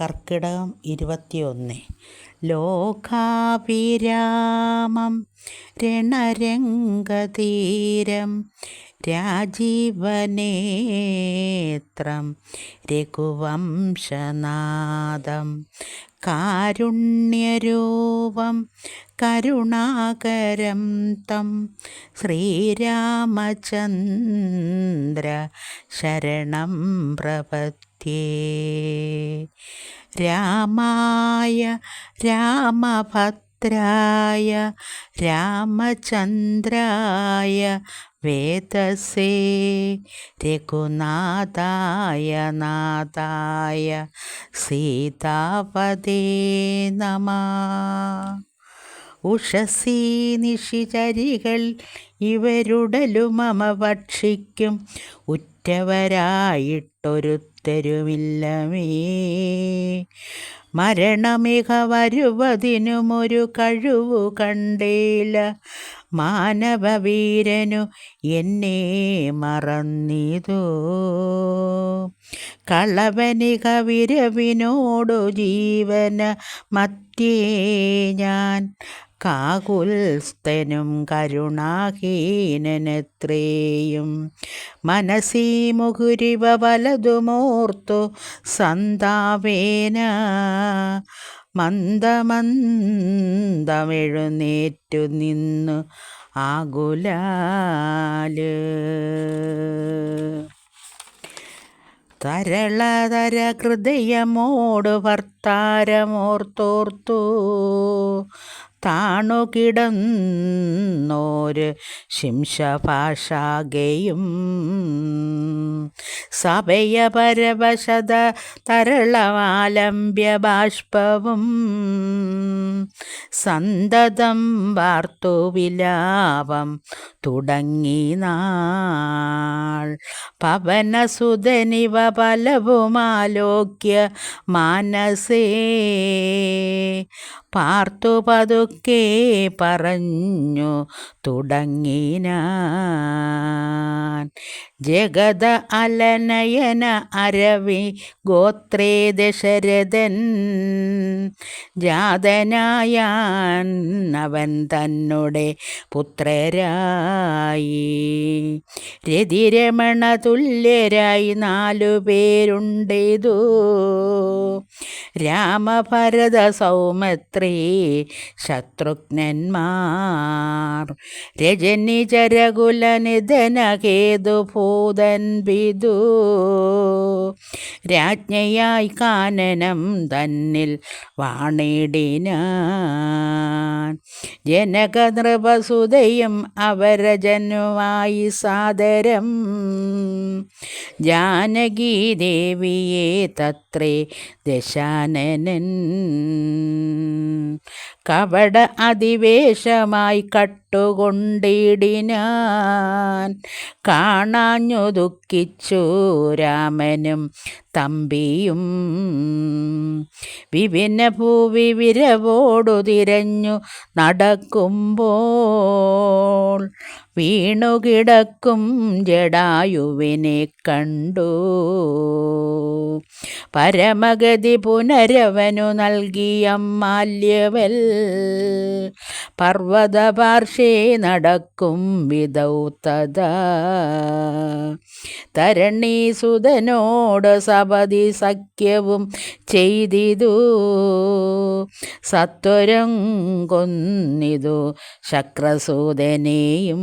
കർക്കിടകം ഇരുപത്തിയൊന്ന്. ലോകാഭിരാമം രണരംഗതീരം രാജീവനേത്രം രഘുവംശനാദം കാരുണ്യരൂപം കരുണാകരം തം. ശ്രീരാമചന്ദ്ര ശരണം പ്രപദ്യേ രാമായ രാമഭദ്രായ രാമചന്ദ്രായ വേദസേ. രഘുനാഥായ നാഥായ സീതാപദേ നമ. ഉഷസീ നിഷിചരികൾ ഇവരുടലുമമ ഭക്ഷിക്കും ഉറ്റവരായിട്ടൊരുത്തരുമില്ലമേ. മരണമിക വരുവതിനുമൊരു കഴിവു കണ്ടേല. മാനവവീരനു എന്നെ മറന്നിതോ. കളവനിക വിരവിനോടു ജീവന മത്യേ ഞാൻ. കാകുൽസ്ഥനും കരുണാഹീനനെത്രേയും. മനസീ മുകുരിവ വലതുമോർത്തു സന്താവേന. മന്ദമന്ദമെഴുന്നേറ്റു നിന്നു ആകുലാൽ. തരളതര ഹൃദയമോട് ഭർത്താരമോർത്തോർത്തു താണുകിടന്നോര് ശിംശഭാഷാകയും. സഭയപരവശത തരളമാലംബ്യ ബാഷ്പവും. സന്തതം വാർത്തു വിലാപം തുടങ്ങി നാൾ. പവനസുതനിവ പലവുമാലോക്യ മാനസേ. പാർത്തു പതുക്കെ പറഞ്ഞു തുടങ്ങിനാൻ. ജഗത അലനയന അരവി ഗോത്രേ ദശരഥൻ ജാതനായാൻ അവൻ തന്നുടെ പുത്രരായി. രതിരമണ തുല്യരായി നാലു പേരുണ്ടേതു. രാമഭരത സൗമത്രേ ശത്രുഘ്നന്മാർ. രജനി ചരകുല നിധന കേതുഭൂതൻ വിദു. രാജ്ഞയായി കാനനം തന്നിൽ വാണിടിനാൻ. ജനകനൃപസുതയും അവരജനുമായി സാദരം. ജാനകീ ദേവിയെ തത്രേ nenen കപട അതിവേശമായി കട്ടുകൊണ്ടിടിനാൻ കാണാഞ്ഞു ദുഃഖിച്ചു രാമനും തമ്പിയും. വിഭിന്ന ഭൂവി വിരവോടു തിരഞ്ഞു നടക്കുമ്പോൾ വീണുകിടക്കും ജടായുവിനെ കണ്ടു. പരമഗതി പുനരവനു നൽകിയ മാല്യവൽ പർവതപാർശ്വേ നടക്കും വിധൗത്തതാ തരണീസുതനോട് സപതി സഖ്യവും ചെയ്തിതു. സത്വരം കൊന്നിതു ശക്രസൂതനെയും.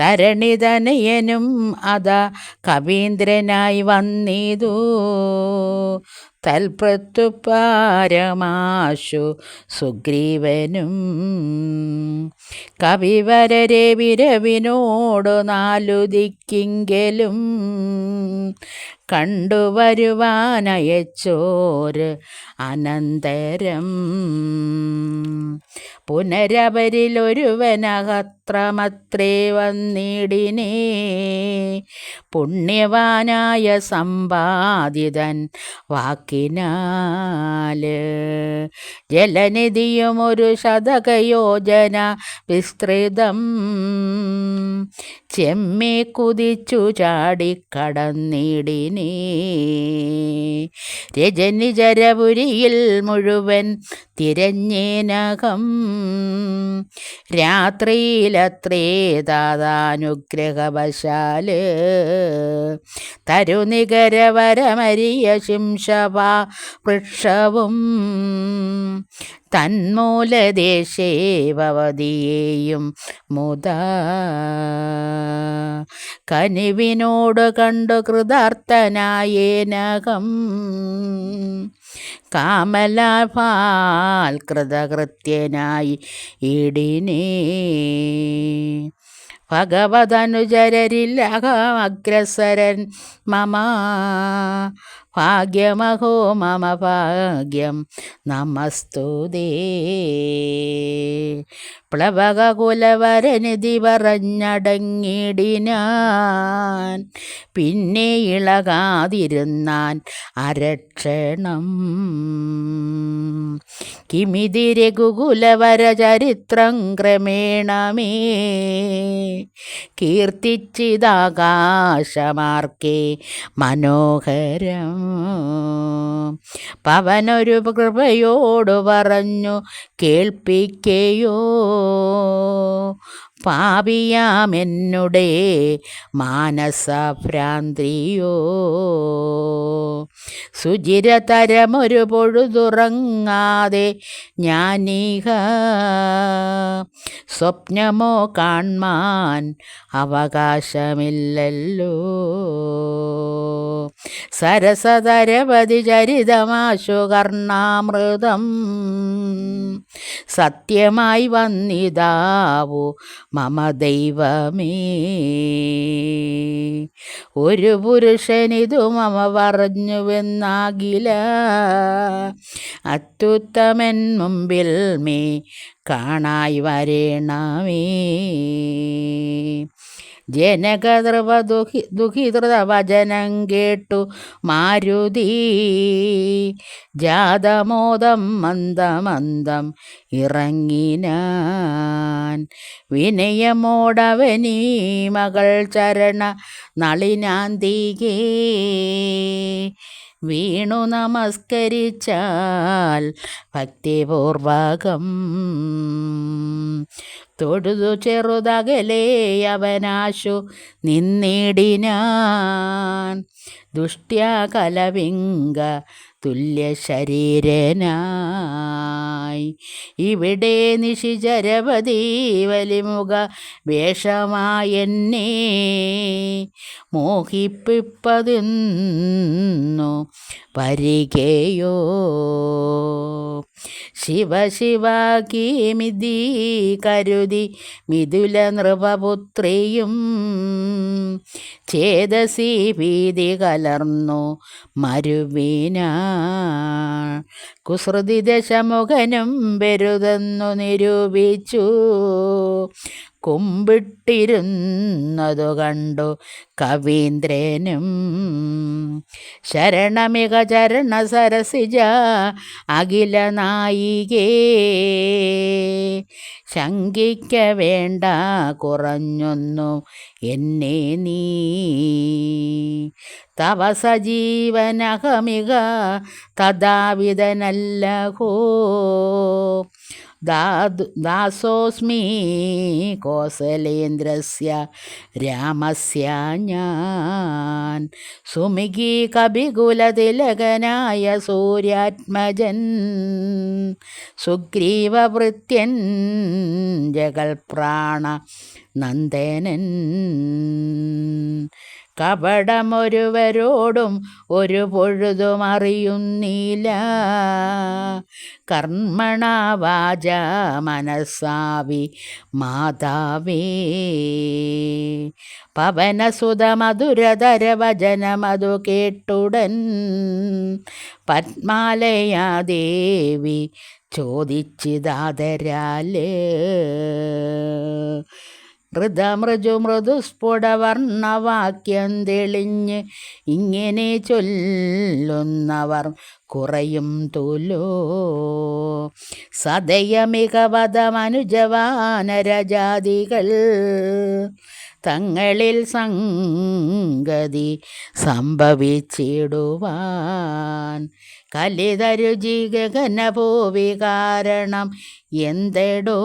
തരണിതനയനും അത കവീന്ദ്രനായി വന്നിതു. തൽപ്രത്യുപാരമാശു സുഗ്രീവനും കവിവരരെ വിരവിനോടു നാലു ദിക്കിങ്കലും കണ്ടുവരുവാനയച്ചോര് അനന്തരം. പുനരവരിലൊരുവനകത്രമത്രേ വന്നിടിനേ പുണ്യവാനായ സമ്പാദിതൻ വാക്കിനാല് ജലനിധിയും ഒരു ശതകയോജന വിസ്തൃതം ചെമ്മേ കുതിച്ചു ചാടിക്കടന്നിടിനേ നീടിനേ രജനി ജരപുരിയിൽ മുഴുവൻ തിരഞ്ഞേനകം രാത്രിയിലത്രേ താതാനുഗ്രഹവശാൽ തരുനികരവരമരിയ ശിംശവാ വൃക്ഷവും തന്മൂലദേശേ മുത. കനിവിനോട് കണ്ടു കൃതാർത്ഥനായേനകം. കാമലാഭാൽ കൃതകൃത്യനായി ഇടിനേ. ഭഗവതനുചരരിൽ അഗ്രസരൻ മമ. ഭാഗ്യമഹോ മമ ഭാഗ്യം. നമസ്തുതേ പ്ലവകുലവരനിധി പറഞ്ഞടങ്ങിടിനാൻ പിന്നെ ഇളകാതിരുന്നാൻ അരക്ഷണം. കിമിതി രഘുകുലവര ചരിത്രം ക്രമേണമേ. കീർത്തിച്ചിതാകാശമാർക്കേ മനോഹരം. പവനൊരു കൃപയോട് പറഞ്ഞു കേൾപ്പിക്കയോ. പാപിയാമെന്നുടെ മാനസഭ്രാന്തിയോ. സുചിരതരമൊരു പൊഴുതുറങ്ങാതെ ഞാനീഹ സ്വപ്നമോ കാൺമാൻ അവകാശമില്ലല്ലോ. സരസതരപതി ചരിതമാശു കർണാമൃതം സത്യമായി വന്നിതാവു മമ ദൈവമേ. ഒരു പുരുഷനിതു മമ പറഞ്ഞുവെന്നാകില. അത്യുത്തമൻ മുമ്പിൽ മേ കാണായി വരേണമേ. ജനകദ്രവ ദുഹി ദുഹിതൃതവചനം കേട്ടു. മാരുതി ജാതമോദം മന്ദമന്ദം ഇറങ്ങിനാൻ. വിനയമോടവനീ മകൾ ചരണ നളിനാന്തികേ വീണു നമസ്കരിച്ചാൽ ഭക്തിപൂർവകം. തൊടുതു ചെറുതകലേ അവനാശു നിന്നിടിനാൻ. ദുഷ്ട്യാ കലവിംഗ തുല്യ ശരീരനായി ഇവിടെ നിശിചരപതി വലിമുഖ വേഷമായെന്നെ മോഹിപ്പിപ്പതിന്നു പരികയോ ശിവ ശിവ കീമിതി കരുതി മിഥുല നൃപപുത്രിയും ചേതസി ഭീതി കലർന്നു മരുവീന കുസൃതി ദശമുഖനും ബരുതെന്നു നിരൂപിച്ചു. കുമ്പിട്ടിരുന്നതു കണ്ടു കവീന്ദ്രനും. ശരണമിക ചരണ സരസിജ അഖില നായികേ ശങ്കിക്ക വേണ്ട കുറഞ്ഞൊന്നു എന്നെ നീ. തവ സജീവനഹമിക തഥാവിധനല്ലഹോ. ദാസോസ്മി കോസലേന്ദ്രസ്യ രാമസ്യ ഞാൻ. സുമികി സൂര്യാത്മജൻ സുഗ്രീവവൃത്യൻ ജഗൽപ്രാണ നന്ദനൻ. കപടമൊരുവരോടും ഒരു പൊഴുതും അറിയുന്നില്ല. കർമ്മണ വാച മനസ്സാവി മാതാവേ. പവനസുത മധുരധര വചനമതു കേട്ടുടൻ പത്മാലയാ ദേവി ചോദിച്ചിതാതരാൽ മൃതമൃജു മൃദുസ്ഫുടവർണവാക്യം തെളിഞ്ഞ് ഇങ്ങനെ ചൊല്ലുന്നവർ കുറയും തുലോ. സദയമികവതമനുജവാനരജാതികൾ തങ്ങളിൽ സംഗതി സംഭവിച്ചിടുവാൻ. കലിതരുചി ഗഗനഭൂവി കാരണം എന്തെടോ?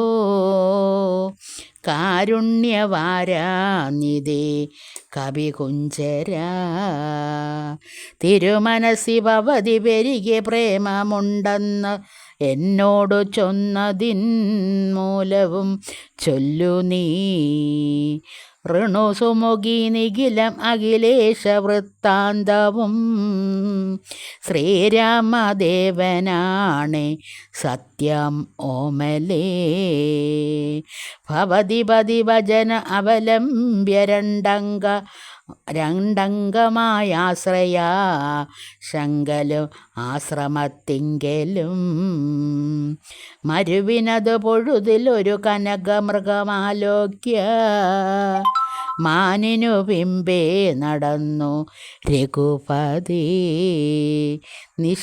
കാരുണ്യവാരാനിതേ കവികുഞ്ചര. തിരുമനസി ഭവതി പെരികെ പ്രേമമുണ്ടെന്ന് എന്നോടു ചൊന്നതിൻ മൂലവും ചൊല്ലു നീ. ഋണുസുമുഖി നിഖിലം അഖിലേശ വൃത്താന്തവും ശ്രീരാമദേവനാണ് സത്യം ഓമലേ. ഭവതി പതി വചന അവലംബ്യ രണ്ടംഗ രണ്ടംഗമായാശ്രയ ശങ്കലും ആശ്രമത്തിങ്കലും. മരുവിനത് പൊഴുതിലൊരു കനകമൃഗമാലോക്യ. മാനിനു പിമ്പേ നടന്നു രഘുപതി. നിശ